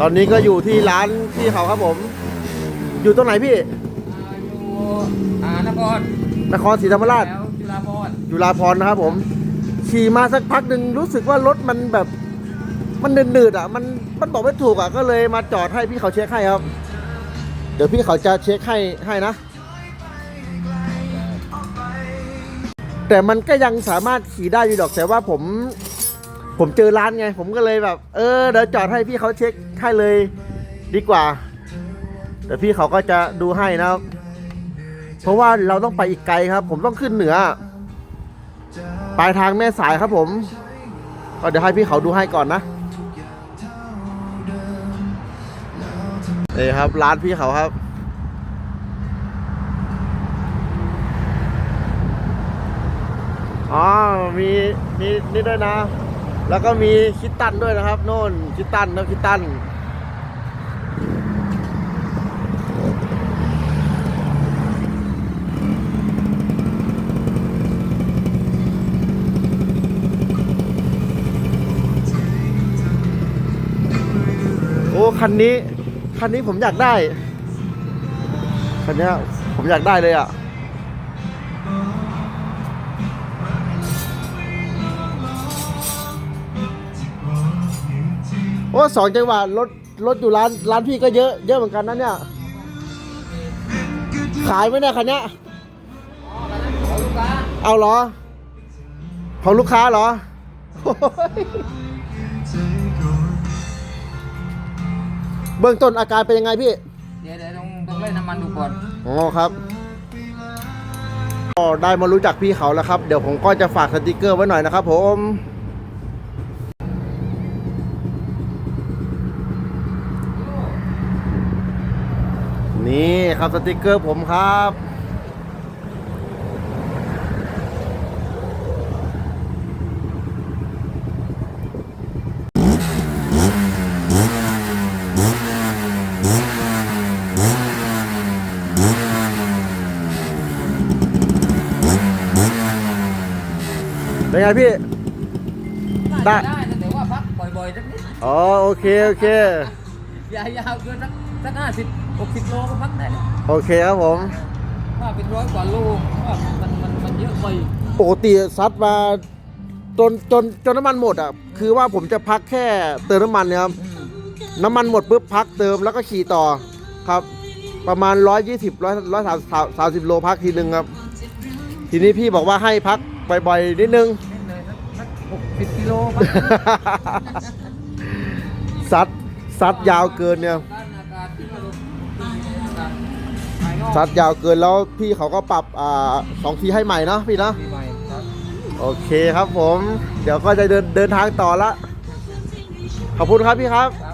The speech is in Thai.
ตอนนี้ก็อยู่ที่ร้านพี่เขาครับผม อยู่ตรงไหนพี่อยู่อ่านครนครศรีธรรมราช แล้วจุฬาภรณ์จุฬาพรณ์นะครับผม ขี่มาสักพักหนึ่งรู้สึกว่ารถมันแบบ มันหนืดๆอะ มันมันบอกไม่ถูกอะ ก็เลยมาจอดให้พี่เขาเช็คให้ครับ เดี๋ยวพี่เขาจะเช็คให้ให้นะ แต่มันก็ยังสามารถขี่ได้อยู่ดอกแต่ว่าผม ผมเจอร้านไง ผมก็เลยแบบ เออเดี๋ยวจอดให้พี่เขาเช็คให้เลยดีกว่า แต่พี่เขาก็จะดูให้นะครับ เพราะว่าเราต้องไปอีกไกลครับ ผมต้องขึ้นเหนือ ปลายทางแม่สายครับผม ก็เดี๋ยวให้พี่เขาดูให้ก่อนนะนี่ครับ ร้านพี่เขาครับ อ๋อ มี มี นี่ด้วยนะ แล้วก็มีคิตตันด้วยนะครับ โน่นคิตตันนะคิตตันโอ้คันนี้ คันนี้ผมอยากได้ คันนี้ผมอยากได้เลยอะ โอ้สองจังหวะรถรถอยู่ร้านร้านพี่ก็เยอะเยอะเหมือนกันนะเนี่ย ขายไหมเนี่ยคันเนี้ยของลูกค้าเอาเหรอของลูกค้าเหรอโอ้ยเบื้องต้นอาการเป็นยังไงพี่ เดี๋ยวเดี๋ยวต้องต้องเล่นน้ำมันดูก่อนอ๋อครับก็ได้มารู้จักพี่เขาแล้วครับ เดี๋ยวผมก็จะฝากสติกเกอร์ไว้หน่อยนะครับผม นี่ครับสติกเกอร์ผมครับเป็นไงพี่ ได้ ได้นะแต่ว่าพักบ่อยๆสักนิดอ๋อ โอเค โอเค อย่ายาวเกินสักสักห้าสิบ หกสิบโลก็พักได้แล้วโอเคครับผมว่าเป็นร้อยกว่าโลว่ามันมันมันเยอะไปปกติซัดมาจนจนจนน้ำมันหมดอะ คือว่าผมจะพักแค่เติมน้ำมันเนี่ยครับอืมน้ำมันหมดปุ๊บพักเติมแล้วก็ขี่ต่อครับ ประมาณ 120 100 130โลพักทีนึงครับ ทีนี้พี่บอกว่าให้พักบ่อยๆนิดนึงเล่นเลยสักสักหกสิบกิโลพักซัดซัดยาวเกินเนี่ย ด้านอากาศที่มันอากาศ ภายนอกซัดยาวเกินแล้วพี่เขาก็ปรับอ่าสองทีให้ใหม่เนาะพี่เนาะปีใหม่ครับโอเคครับผม เดี๋ยวก็จะเดินเดินทางต่อละ ขอบคุณครับพี่ครับค